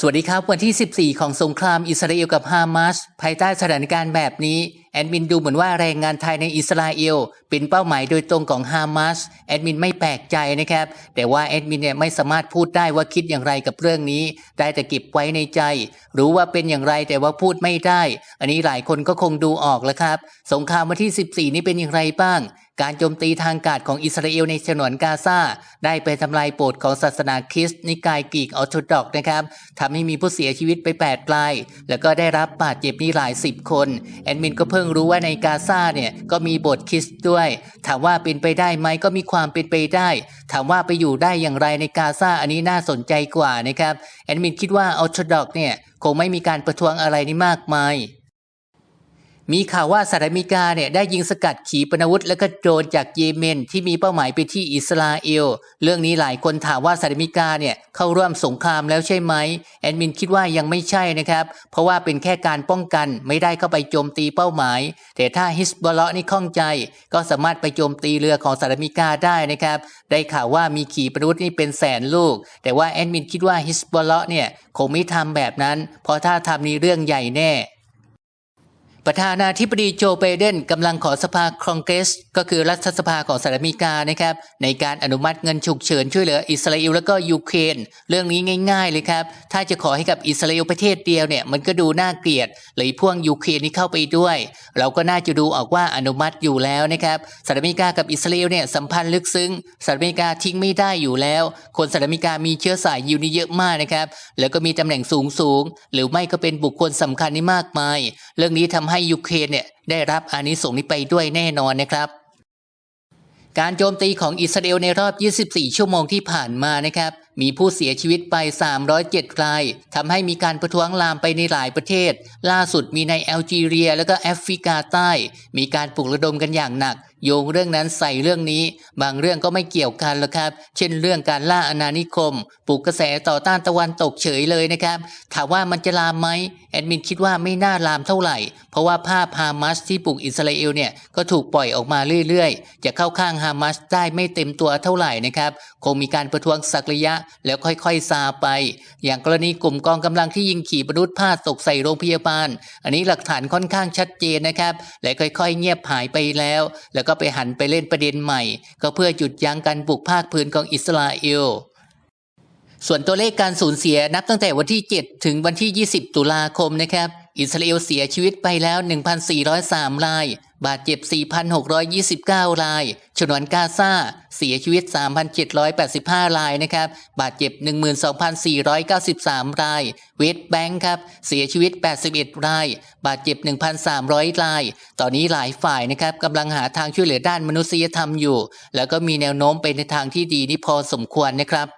สวัสดีครับ วันที่ 14 ของสงครามอิสราเอลกับฮามาสภายใต้สถานการณ์แบบนี้ แอดมินดูเหมือนว่าแรงงานไทยในอิสราเอลเป็นเป้าหมายโดยตรงของฮามาสแอดมินไม่แปลกใจนะครับ แต่ว่าแอดมินเนี่ยไม่สามารถพูดได้ว่าคิดอย่างไรกับเรื่องนี้ ได้แต่เก็บไว้ในใจ รู้ว่าเป็นอย่างไรแต่ว่าพูดไม่ได้ อันนี้หลายคนก็คงดูออกแล้วครับ สงครามวันที่ 14 นี้เป็นอย่างไรบ้าง การโจมตีทางอากาศของอิสราเอลในฉนวนกาซาได้ไปทำลายโบสถ์ของศาสนาคริสต์นิกายกรีกออร์โธดอกนะครับทำให้มีผู้เสียชีวิตไป 8 ราย แล้วก็ได้รับบาดเจ็บนี่หลาย 10 คน แอดมินก็เพิ่งรู้ว่าในกาซาเนี่ยก็มีโบสถ์คริสต์ด้วย ถามว่าเป็นไปได้ไหมก็มีความเป็นไปได้ ถามว่าไปอยู่ได้อย่างไรในกาซาอันนี้น่าสนใจกว่านะครับ แอดมินคิดว่าออร์โธดอกเนี่ยคงไม่มีการประท้วงอะไรนี่มากมาย มีข่าวว่าสหรัฐอเมริกาเนี่ยได้ยิงสกัดขีปนาวุธ และก็โดรนจากเยเมน ที่มีเป้าหมายไปที่อิสราเอล เรื่องนี้หลายคนถามว่าสหรัฐอเมริกาเนี่ยเข้าร่วมสงครามแล้วใช่ไหมแอดมินคิดว่ายังไม่ใช่นะครับ เพราะว่าเป็นแค่การป้องกันไม่ได้เข้าไปโจมตีเป้าหมาย แต่ถ้าฮิสบอลเลาะนี่ข้องใจ ก็สามารถไปโจมตีเรือของสหรัฐอเมริกาได้นะครับได้ข่าวว่ามีขีปนาวุธนี่เป็นแสนลูก แต่ว่าแอดมินคิดว่าฮิสบอลเลาะเนี่ยคงไม่ทำแบบนั้น เพราะถ้าทำนี่เรื่องใหญ่แน่ ประธานาธิบดีโจไบเดนกำลังขอสภาคองเกรส ก็คือรัฐสภาของสหรัฐอเมริกานะครับ ในการอนุมัติเงินฉุกเฉินช่วยเหลืออิสราเอลแล้วก็ยูเครนเรื่องนี้ง่ายๆเลยครับ ถ้าจะขอให้กับอิสราเอลประเทศเดียวเนี่ยมันก็ดูน่าเกลียดเลยพ่วงยูเครนนี้เข้าไปด้วย เราก็น่าจะดูออกว่าอนุมัติอยู่แล้วนะครับสหรัฐอเมริกากับอิสราเอลเนี่ยสัมพันธ์ลึกซึ้งสหรัฐอเมริกาทิ้งไม่ได้อยู่แล้ว คนสหรัฐอเมริกามีเชื้อสายยิวนี่เยอะมากนะครับแล้วก็มีตำแหน่งสูงสูงๆหรือไม่ก็เป็นบุคคลสำคัญนี่มากมาย เรื่องนี้ทำให้ยูเครนเนี่ยได้รับอานิสงส์นี้ไปด้วยแน่นอนนะครับ การโจมตีของอิสราเอลในรอบ 24 ชั่วโมงที่ผ่านมานะครับ มีผู้เสียชีวิตไป 307 รายทำให้มีการประท้วงลามไปในหลายประเทศ ล่าสุดมีในแอลจีเรีย และก็แอฟริกาใต้ มีการปลุกระดมกันอย่างหนัก โยงเรื่องนั้นใส่เรื่องนี้ บางเรื่องก็ไม่เกี่ยวกันแล้วครับ เช่นเรื่องการล่าอาณานิคม ปลุกกระแสต่อต้านตะวันตกเฉยเลยนะครับ ถามว่ามันจะลามไหมแอดมินคิดว่าไม่น่าลามเท่าไหร่ เพราะว่าภาพฮามาสที่ปลุกอิสราเอลเนี่ยก็ถูกปล่อยออกมาเรื่อยๆ จะเข้าข้างฮามาสได้ไม่เต็มตัวเท่าไหร่นะครับ คงมีการประท้วงสักระยะแล้วค่อยๆซาไป อย่างกรณีกลุ่มกองกำลังที่ยิงขี่มนุษย์พาดตกใส่โรงพยาบาล อันนี้หลักฐานค่อนข้างชัดเจนนะครับ และค่อยๆ เงียบหายไปแล้ว แล้วก็ไปหันไปเล่นประเด็นใหม่ ก็เพื่อหยุดยั้งการบุกภาคพื้นของอิสราเอลส่วนตัวเลขการสูญเสียนับตั้งแต่วันที่ 7 ถึงวันที่ 20 ตุลาคมนะครับ อิสราเอลเสียชีวิตไปแล้ว 1,403 ราย บาดเจ็บ 4,629 ราย ฉนวนกาซาเสียชีวิต 3,785 รายนะครับ บาดเจ็บ 12,493 ราย เวสต์แบงค์ครับ เสียชีวิต 81 ราย บาดเจ็บ 1,300 ราย ตอนนี้หลายฝ่ายนะครับกำลังหาทางช่วยเหลือด้านมนุษยธรรมอยู่ แล้วก็มีแนวโน้มไปในทางที่ดีนี่พอสมควรนะครับ